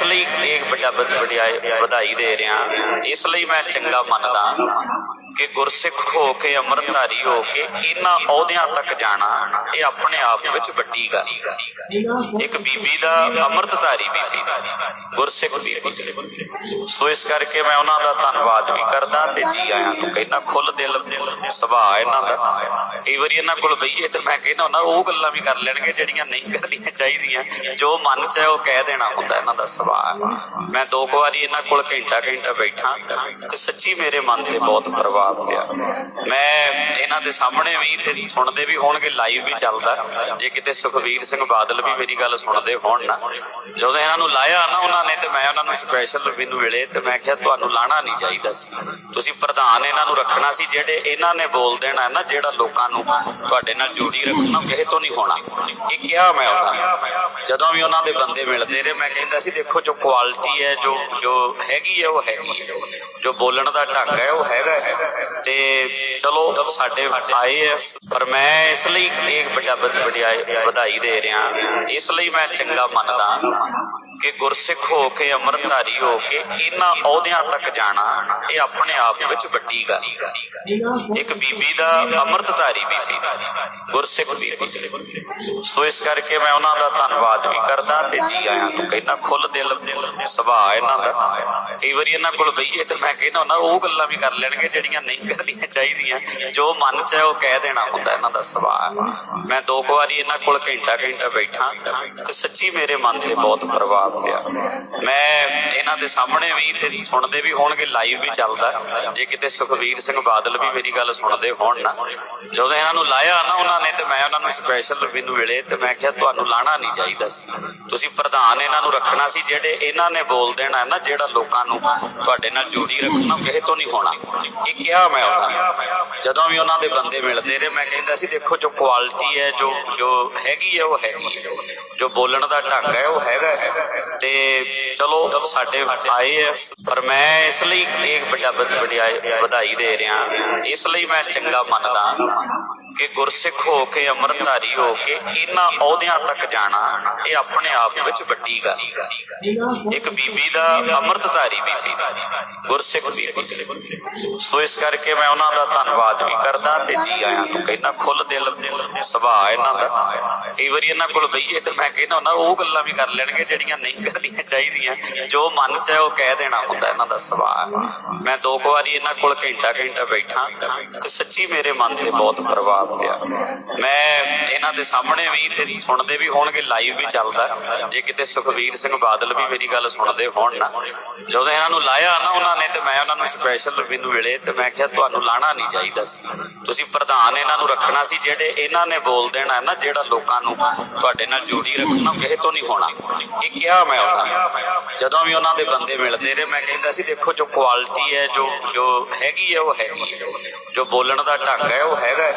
ਇਸ ਲਈ ਇਹ ਵੱਡਾ ਵਡਿਆਈ ਵਧਾਈ ਦੇ ਰਿਹਾ। ਇਸ ਲਈ ਮੈਂ ਚੰਗਾ ਮੰਨਦਾ ਕਿ ਗੁਰਸਿੱਖ ਹੋ ਕੇ, ਅੰਮ੍ਰਿਤਧਾਰੀ ਹੋ ਕੇ ਇਹਨਾਂ ਅਹੁਦਿਆਂ ਤੱਕ ਜਾਣਾ, ਇਹ ਆਪਣੇ ਆਪ ਵਿੱਚ ਵੱਡੀ ਗੱਲ ਇੱਕ ਬੀਬੀ ਦਾ ਅੰਮ੍ਰਿਤਧਾਰੀ ਬੀਬੀ ਗੁਰਸਿੱਖ ਬੀਬੀ। ਸੋ ਇਸ ਕਰਕੇ ਮੈਂ ਉਹਨਾਂ ਦਾ ਧੰਨਵਾਦ ਨੂੰ ਕਹਿੰਦਾ, ਖੁੱਲ ਦਿਲ, ਸੁਭਾਅ ਇਹਨਾਂ ਦਾ। ਕਈ ਵਾਰੀ ਇਹਨਾਂ ਕੋਲ ਬਈਏ ਤੇ ਮੈਂ ਕਹਿੰਦਾ ਹੁੰਦਾ, ਉਹ ਗੱਲਾਂ ਵੀ ਕਰ ਲੈਣਗੇ ਜਿਹੜੀਆਂ ਨਹੀਂ ਕਰਨੀਆਂ ਚਾਹੀਦੀਆਂ। ਜੋ ਮਨ ਚ ਹੈ, ਉਹ ਕਹਿ ਦੇਣਾ ਹੁੰਦਾ ਇਹਨਾਂ ਦਾ ਸੁਭਾਅ। ਮੈਂ ਦੋ ਕੁ ਵਾਰੀ ਇਹਨਾਂ ਕੋਲ ਘੰਟਾ ਘੰਟਾ ਬੈਠਾ ਤੇ ਸੱਚੀ ਮੇਰੇ ਮਨ ਤੇ ਬਹੁਤ ਪ੍ਰਭਾਵ ਪਿਆ। ਮੈਂ ਇਹਨਾਂ ਦੇ ਸਾਹਮਣੇ ਵੀ ਤੇ ਸੁਣਦੇ ਵੀ ਹੋਣਗੇ ਲਾਈਵ ਵੀ ਚੱਲਦਾ। ਜੇ ਕਿਤੇ ਸੁਖਵੀਰ ਸਿੰਘ ਬਾਦਲ ਵੀ ਮੇਰੀ ਗੱਲ ਸੁਣਦੇ ਹੋਣ ਨਾ, ਜਦੋਂ ਇਹਨਾਂ ਨੂੰ ਲਾਇਆ ਨਾ ਉਹਨਾਂ ਨੇ ਤੇ ਮੈਂ ਉਹਨਾਂ ਨੂੰ ਸਪੈਸ਼ਲ ਮੈਨੂੰ ਮਿਲੇ ਤੇ ਮੈਂ ਕਿਹਾ, ਤੁਹਾਨੂੰ ਲਾਣਾ ਨਹੀਂ ਚਾਹੀਦਾ ਸੀ। ਤੁਸੀਂ ਪ੍ਰਧਾਨ ਇਹਨਾਂ ਨੂੰ ਰੱਖਣਾ ਸੀ, ਜਿਹੜੇ ਇਹਨਾਂ ਨੇ ਬੋਲ ਦੇਣਾ ਨਾ, ਜਿਹੜਾ ਲੋਕਾਂ ਨੂੰ ਤੁਹਾਡੇ ਨਾਲ ਜੋੜੀ ਰੱਖਣਾ, ਕਿਸੇ ਤੋਂ ਨਹੀਂ ਹੋਣਾ। ਇਹ ਕਿਹਾ ਮੈਂ ਉਹਨਾਂ ਜਦੋਂ ਵੀ ਉਹਨਾਂ ਦੇ ਬੰਦੇ ਮਿਲਦੇ ਰਹੇ, ਮੈਂ ਕਹਿੰਦਾ ਸੀ, ਦੇਖੋ ਜੋ ਕੁਆਲਿਟੀ ਹੈ, ਜੋ ਜੋ ਹੈਗੀ ਹੈ, ਉਹ ਹੈਗੀ ਹੈ। ਜੋ ਬੋਲਣ ਦਾ ਢੰਗ ਹੈ, ਉਹ ਹੈਗਾ ਤੇ ਚਲੋ, ਸਾਡੇ ਆਏ ਹੈ। ਪਰ ਮੈਂ ਇਸ ਲਈ ਇਹ ਵੱਡਾ ਵਧਾਈ ਦੇ ਰਿਹਾ। ਇਸ ਲਈ ਮੈਂ ਚੰਗਾ ਮੰਨਦਾ। ਕਿ ਗੁਰਸਿੱਖ ਹੋ ਕੇ, ਅੰਮ੍ਰਿਤਧਾਰੀ ਹੋ ਕੇ ਇਹਨਾਂ ਅਹੁਦਿਆਂ ਤੱਕ ਜਾਣਾ, ਇਹ ਆਪਣੇ ਆਪ ਵਿੱਚ ਵੱਡੀ ਗੱਲ। ਇੱਕ ਬੀਬੀ ਦਾ ਅੰਮ੍ਰਿਤਧਾਰੀ ਬੀਬੀ ਗੁਰਸਿੱਖ ਬੀਬੀ। ਸੋ ਇਸ ਕਰਕੇ ਮੈਂ ਉਹਨਾਂ ਦਾ ਧੰਨਵਾਦ ਵੀ ਕਰਦਾ ਤੇ ਜੀ ਆਇਆਂ ਨੂੰ ਕਹਿੰਦਾ ਖੁੱਲ ਦਿਲ ਸੁਭਾਅ ਇਹਨਾਂ ਦਾ। ਕਈ ਵਾਰੀ ਇਹਨਾਂ ਕੋਲ ਬਈਏ ਤੇ ਮੈਂ ਕਹਿੰਦਾ ਹੁੰਦਾ, ਉਹ ਗੱਲਾਂ ਵੀ ਕਰ ਲੈਣਗੇ ਜਿਹੜੀਆਂ ਨਹੀਂ ਕਰਨੀਆਂ ਚਾਹੀਦੀਆਂ। ਜੋ ਮਨ ਚ ਹੈ ਉਹ ਕਹਿ ਦੇਣਾ ਹੁੰਦਾ ਇਹਨਾਂ ਦਾ ਸੁਭਾਅ। ਮੈਂ ਦੋ ਕੁ ਵਾਰੀ ਇਹਨਾਂ ਕੋਲ ਘੰਟਾ ਘੰਟਾ ਬੈਠਾ ਤੇ ਸੱਚੀ ਮੇਰੇ ਮਨ ਤੇ ਬਹੁਤ ਪ੍ਰਭਾਵ ਪਿਆ ਮੈਂ ਇਹਨਾਂ ਦੇ ਸਾਹਮਣੇ ਵੀ ਤੇ ਸੁਣਦੇ ਵੀ ਹੋਣਗੇ ਲਾਈਵ ਵੀ ਚੱਲਦਾ। ਜੇ ਕਿਤੇ ਸੁਖਵੀਰ ਸਿੰਘ ਬਾਦਲ ਵੀ ਮੇਰੀ ਗੱਲ ਸੁਣਦੇ ਹੋਣ ਨਾ, ਜਦੋਂ ਇਹਨਾਂ ਨੂੰ ਲਾਇਆ ਨਾ ਉਹਨਾਂ ਨੇ ਤੇ ਮੈਂ ਉਹਨਾਂ ਨੂੰ ਸਪੈਸ਼ਲ ਮੈਨੂੰ ਮਿਲੇ ਤੇ ਮੈਂ ਕਿਹਾ, ਤੁਹਾਨੂੰ ਲਾਣਾ ਨਹੀਂ ਚਾਹੀਦਾ ਸੀ। ਤੁਸੀਂ ਪ੍ਰਧਾਨ ਇਹਨਾਂ ਨੂੰ ਰੱਖਣਾ ਸੀ, ਜਿਹੜੇ ਇਹਨਾਂ ਨੇ ਬੋਲ ਦੇਣਾ ਨਾ, ਜਿਹੜਾ ਲੋਕਾਂ ਨੂੰ ਤੁਹਾਡੇ ਨਾਲ ਜੋੜੀ ਰੱਖਣਾ ਕਿਸੇ ਤੋਂ ਨਹੀਂ ਹੋਣਾ। ਇਹ ਕਿਹਾ ਮੈਂ ਉਹਨਾਂ ਨੂੰ। ਜਦੋਂ ਵੀ ਉਹਨਾਂ ਦੇ ਬੰਦੇ ਮਿਲਦੇ ਰਹੇ, ਮੈਂ ਕਹਿੰਦਾ ਸੀ, ਦੇਖੋ, ਜੋ ਕੁਆਲਿਟੀ ਹੈ, ਜੋ ਜੋ ਹੈਗੀ ਹੈ, ਉਹ ਹੈਗੀ ਹੈ। ਜੋ ਬੋਲਣ ਦਾ ਢੰਗ ਹੈ, ਉਹ ਹੈਗਾ ਹੈ। ਤੇ ਚਲੋ, ਸਾਡੇ ਆਏ ਹੈ ਪਰ ਮੈਂ ਇਸ ਲਈ ਇਹ ਵੱਡਾ ਵਧਾਈ ਦੇ ਰਿਹਾ। ਇਸ ਲਈ ਮੈਂ ਚੰਗਾ ਮੰਨਦਾ। ਕਿ ਗੁਰਸਿੱਖ ਹੋ ਕੇ ਅੰਮ੍ਰਿਤਧਾਰੀ ਹੋ ਕੇ ਇਹਨਾਂ ਅਹੁਦਿਆਂ ਤੱਕ ਜਾਣਾ, ਇਹ ਆਪਣੇ ਆਪ ਵਿੱਚ ਵੱਡੀ ਗੱਲ ਇੱਕ ਬੀਬੀ ਦਾ ਅੰਮ੍ਰਿਤਧਾਰੀ ਬੀਬੀ ਗੁਰਸਿੱਖ ਬੀਬੀ ਸੋ ਇਸ ਕਰਕੇ ਮੈਂ ਉਹਨਾਂ ਦਾ ਧੰਨਵਾਦ ਵੀ ਕਰਦਾ ਤੇ ਜੀ ਆਇਆਂ ਨੂੰ ਕਹਿੰਦਾ ਖੁੱਲ ਦਿਲ, ਸੁਭਾਅ ਇਹਨਾਂ ਦਾ। ਕਈ ਵਾਰੀ ਇਹਨਾਂ ਕੋਲ ਬਈਏ ਤੇ ਮੈਂ ਕਹਿੰਦਾ ਹੁੰਦਾ, ਉਹ ਗੱਲਾਂ ਵੀ ਕਰ ਲੈਣਗੇ ਜਿਹੜੀਆਂ ਨਹੀਂ ਕਰਨੀਆਂ ਚਾਹੀਦੀਆਂ। ਜੋ ਮਨ ਚ ਹੈ, ਉਹ ਕਹਿ ਦੇਣਾ ਹੁੰਦਾ ਇਹਨਾਂ ਦਾ ਸੁਭਾਅ। ਮੈਂ ਦੋ ਕੁ ਵਾਰੀ ਇਹਨਾਂ ਕੋਲ ਘੰਟਾ ਘੰਟਾ ਬੈਠਾ ਤੇ ਸੱਚੀ ਮੇਰੇ ਮਨ ਤੇ ਬਹੁਤ ਪ੍ਰਭਾਵ ਪਿਆ ਮੈਂ ਇਹਨਾਂ ਦੇ ਸਾਹਮਣੇ ਵੀ ਤੇ ਸੁਣਦੇ ਵੀ ਹੋਣਗੇ ਲਾਈਵ ਵੀ ਚੱਲਦਾ। ਜੇ ਕਿਤੇ ਸੁਖਵੀਰ ਸਿੰਘ ਬਾਦਲ ਵੀ ਮੇਰੀ ਗੱਲ ਸੁਣਦੇ ਹੋਣ ਨਾ, ਜਦੋਂ ਇਹਨਾਂ ਨੂੰ ਲਾਇਆ ਨਾ ਉਹਨਾਂ ਨੇ ਤੇ ਮੈਂ ਉਹਨਾਂ ਨੂੰ ਸਪੈਸ਼ਲ ਮੈਨੂੰ ਮਿਲੇ ਤੇ ਮੈਂ ਕਿਹਾ, ਤੁਹਾਨੂੰ ਲਾਣਾ ਨਹੀਂ ਚਾਹੀਦਾ ਸੀ। ਤੁਸੀਂ ਪ੍ਰਧਾਨ ਇਹਨਾਂ ਨੂੰ ਰੱਖਣਾ ਸੀ, ਜਿਹੜੇ ਇਹਨਾਂ ਨੇ ਬੋਲ ਦੇਣਾ ਨਾ, ਜਿਹੜਾ ਲੋਕਾਂ ਨੂੰ ਤੁਹਾਡੇ ਨਾਲ ਜੋੜੀ ਰੱਖਣਾ ਕਿਸੇ ਤੋਂ ਨਹੀਂ ਹੋਣਾ। ਇਹ ਕਿਹਾ ਮੈਂ ਉਹਨਾਂ ਨੂੰ। ਜਦੋਂ ਵੀ ਉਹਨਾਂ ਦੇ ਬੰਦੇ ਮਿਲਦੇ ਰਹੇ, ਮੈਂ ਕਹਿੰਦਾ ਸੀ, ਦੇਖੋ, ਜੋ ਕੁਆਲਿਟੀ ਹੈ, ਜੋ ਜੋ ਹੈਗੀ ਹੈ, ਉਹ ਹੈਗੀ ਹੈ। ਜੋ ਬੋਲਣ ਦਾ ਢੰਗ ਹੈ, ਉਹ ਹੈਗਾ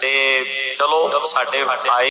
ਤੇ ਚਲੋ, ਸਾਡੇ ਆਏ